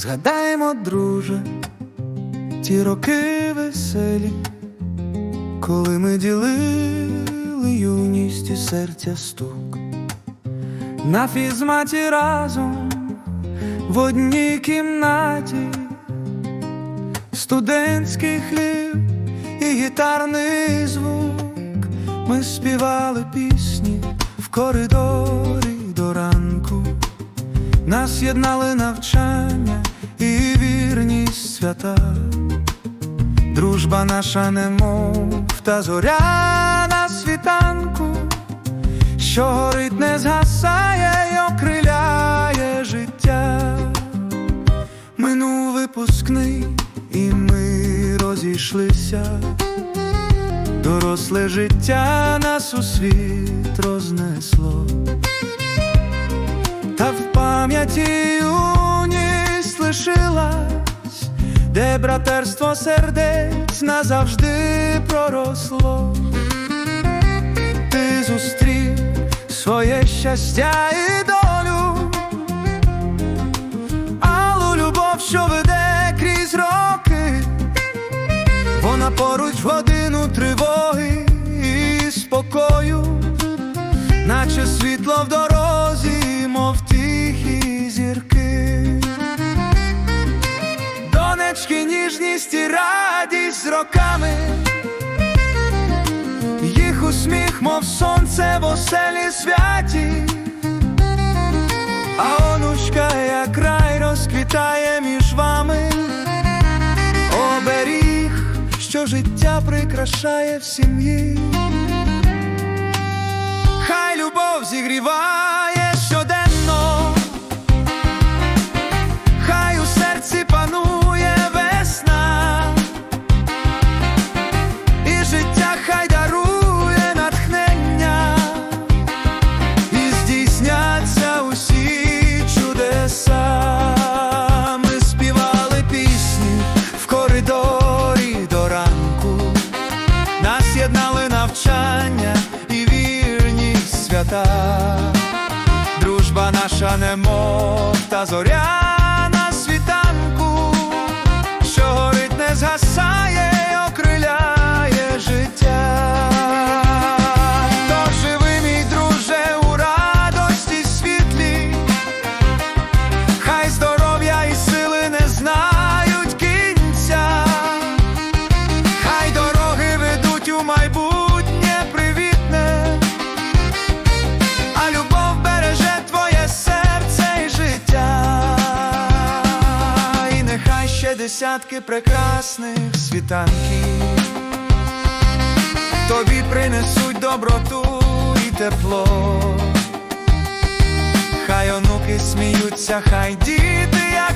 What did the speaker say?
Згадаймо, друже, ті роки веселі, коли ми ділили юність і серця стук. На фізматі разом в одній кімнаті, студентський хліб і гітарний звук. Ми співали пісні в коридорі до ранку. Нас єднали навчання і вірність свята. Дружба наша немов та зоря на світанку, що горить, не згасає й окриляє життя. Минув випускний, і ми розійшлися. Доросле життя нас у світ рознесло. Та в пам'яті лишилась, де братерство сердець назавжди проросло. Ти зустрів своє щастя і долю, алу любов, що веде крізь роки, вона поруч годину тривоги і спокою наче світло в дорозі, Донечки, і радість з роками, їх усміх, мов сонце в оселі святі, а онучка, як рай розквітає між вами, оберіг, що життя прикрашає в сім'ї. Свята, дружба наша немов та зоря ще десятки прекрасних світанків тобі принесуть доброту і тепло. Хай онуки сміються, хай діти, як